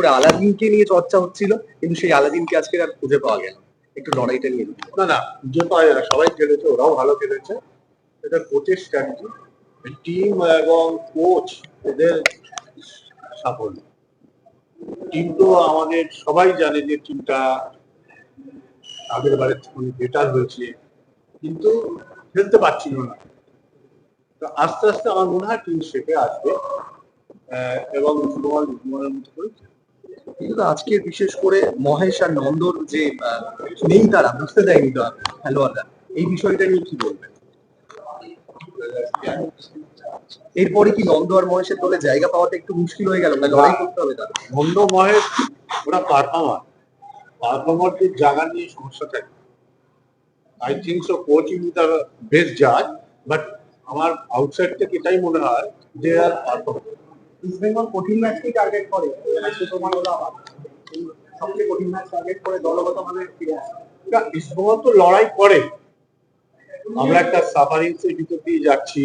করে আলাদিনকে নিয়ে চর্চা হচ্ছিল, কিন্তু সেই আলাদিনকে আজকে আর খুঁজে পাওয়া গেল একটু লড়াইটা নিয়ে না না, খুঁজে পাওয়া যায় সবাই খেলেছে ওরাও ভালো খেলেছে এটা কোচের স্ট্র্যাটেজি টিম এবং কোচ এদের সাফল্য। টিম তো আমাদের সবাই জানে যে টিমটা আগের থেকে বেটার হয়েছে, কিন্তু খেলতে পারছিল না। তো আস্তে আস্তে আমার মনে হয় টিম শেপে আসবে এবং ফুটবল ফুটবলের মতো করে। কিন্তু আজকে বিশেষ করে মহেশ আর নন্দর যে নেই তারা, বুঝতে দেয়নি খেলোয়াড়রা। এই বিষয়টা নিয়ে কি বলবেন? এরপরে কি নন্দ আর মহেশের দলে জায়গা পাওয়াটা একটু মুশকিল হয়ে গেল? না, লড়াই করতে হবে তাদের? অন্য মহেশ, ওরা পারফর্মার পারফর্মার পারফর্মারদের জায়গা নিয়ে সমস্যা থাকে। আই থিঙ্ক সো কোচিং তার বেস্ট জাজ বাট আমার আউটসাইড থেকে এটাই মনে হয় যে আর পারফর্মার ইস্ট বেঙ্গল কঠিন ম্যাচকেই টার্গেট করে? সুতরাং ওরা সবচেয়ে কঠিন ম্যাচ টার্গেট করে দলগতভাবে ফিরে আসে ইস্টবেঙ্গল তো লড়াই করে। আমরা একটা সাফারিংস এর ভিতর দিয়ে যাচ্ছি।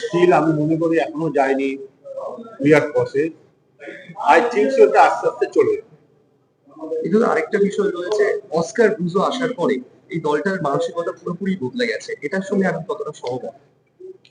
স্টিল আমি মনে করি এখনও যায়নি। We are process I think so এটা আস্তে আস্তে চলে। এখানে আরেকটা বিষয় রয়েছে অস্কার ব্রুজো আসার পরে এই দলটার মানসিকতা পুরোপুরি বদলে গেছে। এটার সঙ্গে আমি কতটা সহমত?